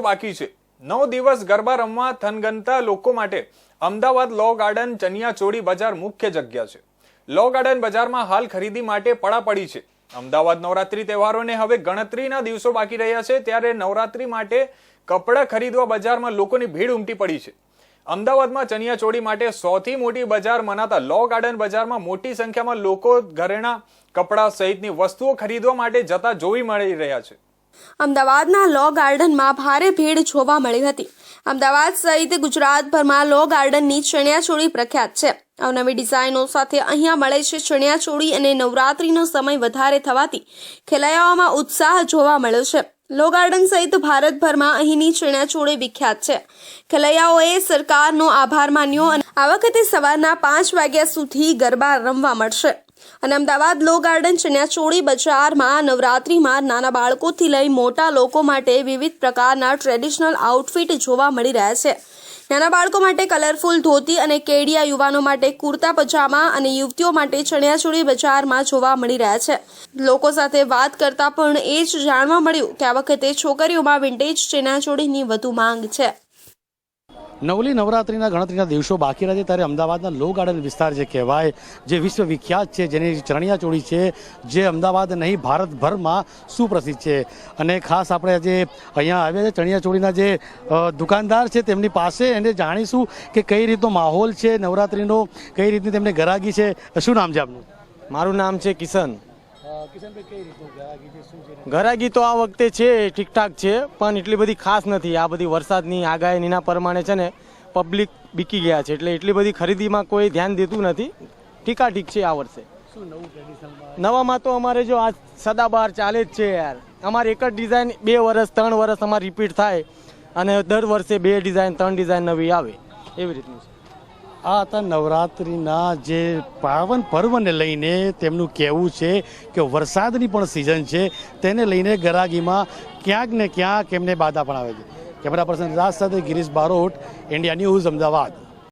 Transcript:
બાકી છે. નવ દિવસ ગરબા રમવા થનગનતા લોકો માટે અમદાવાદ લો ગાર્ડન ચણિયાચોળી બજાર મુખ્ય જગ્યા છે. લો ગાર્ડન બજારમાં હાલ ખરીદી માટે પડાપડી છે. અમદાવાદ નવરાત્રી તહેવારોને હવે ગણતરીના દિવસો બાકી રહ્યા છે ત્યારે નવરાત્રી માટે કપડાં ખરીદવા બજારમાં લોકોની ભીડ ઉમટી પડી છે. અમદાવાદમાં ચણિયાચોળી માટે સૌથી મોટી બજાર મનાતા લો ગાર્ડન બજારમાં મોટી સંખ્યામાં લોકો ઘરેણા કપડાં સહિતની વસ્તુઓ ખરીદવા માટે જતા જોઈ મળી રહ્યા છે. અમદાવાદના લો ગાર્ડનમાં ભારે ભીડ જોવા મળી હતી. અમદાવાદ સહિત ગુજરાતભરમાં લો ગાર્ડનની ચણિયાચોળી પ્રખ્યાત છે. અવનવી ડિઝાઇનો સાથે અહીંયા મળે છે ચણિયાચોળી અને નવરાત્રીનો સમય વધારે થવાથી ખેલૈયાઓમાં ઉત્સાહ જોવા મળ્યો છે. લો ગાર્ડન સહિત ભારતભરમાં અહીંની ચણિયાચોળી વિખ્યાત છે. ખેલૈયાઓએ સરકારનો આભાર માન્યો અને આ વખતે સવારના પાંચ વાગ્યા સુધી ગરબા રમવા મળશે. અને અમદાવાદ લો ગાર્ડન ચણિયાચોળી બજારમાં નવરાત્રીમાં નાના બાળકોથી લઈ મોટા લોકો માટે વિવિધ પ્રકારના ટ્રેડિશનલ આઉટફિટ જોવા મળી રહ્યા છે. નાના બાળકો માટે કલરફુલ ધોતી અને કેડિયા, યુવાનો માટે કુર્તા પજામા અને યુવતીઓ માટે ચણિયાચોળી બજારમાં જોવા મળી રહ્યા છે. લોકો સાથે વાત કરતા પણ એ જ જાણવા મળ્યું કે આ વખતે છોકરીઓમાં વિન્ટેજ ચણિયાચોળીની વધુ માંગ છે. નવલી નવરાત્રિના ગણતરીના દિવસો બાકી રહ્યા છે ત્યારે અમદાવાદના લો ગાર્ડન વિસ્તાર જે કહેવાય, જે વિશ્વ વિખ્યાત છે, જેની ચરણિયા ચોળી છે, જે અમદાવાદ નહીં, ભારતભરમાં સુપ્રસિદ્ધ છે. અને ખાસ આપણે આજે અહીંયા આવ્યા છે, ચણિયા ચોળીના જે દુકાનદાર છે તેમની પાસે એને જાણીશું કે કઈ રીતનો માહોલ છે, નવરાત્રિનો, કઈ રીતની તેમને ગરાગી છે. શું નામ છે આપનું? મારું નામ છે કિશન. ઘરાગી તો આ વખતે છે, ઠીકઠાક છે, પણ એટલી બધી ખાસ નથી. આ બધી વરસાદની આગાહીના પ્રમાણે છે ને પબ્લિક બીકી ગયા છે. એટલે એટલી બધી ખરીદીમાં કોઈ ધ્યાન દેતું નથી. ઠીકા ઠીક છે આ વર્ષે. નવામાં તો અમારે જો આ સદાબહાર ચાલે જ છે યાર. અમારે એક જ ડિઝાઇન બે વર્ષ ત્રણ વર્ષ અમારે રિપીટ થાય અને દર વર્ષે બે ડિઝાઇન ત્રણ ડિઝાઇન નવી આવે. એવી રીતનું છે. આ હતા નવરાત્રિના જે પાવન પર્વને લઈને તેમનું કહેવું છે કે વરસાદની પણ સિઝન છે. તેને લઈને ગરાગીમાં ક્યાંક ને ક્યાંક એમને બાધા પણ આવે છે. કેમેરા પર્સન રાજ સાથે ગિરીશ બારોટ ઇન્ડિયા ન્યૂઝ અમદાવાદ.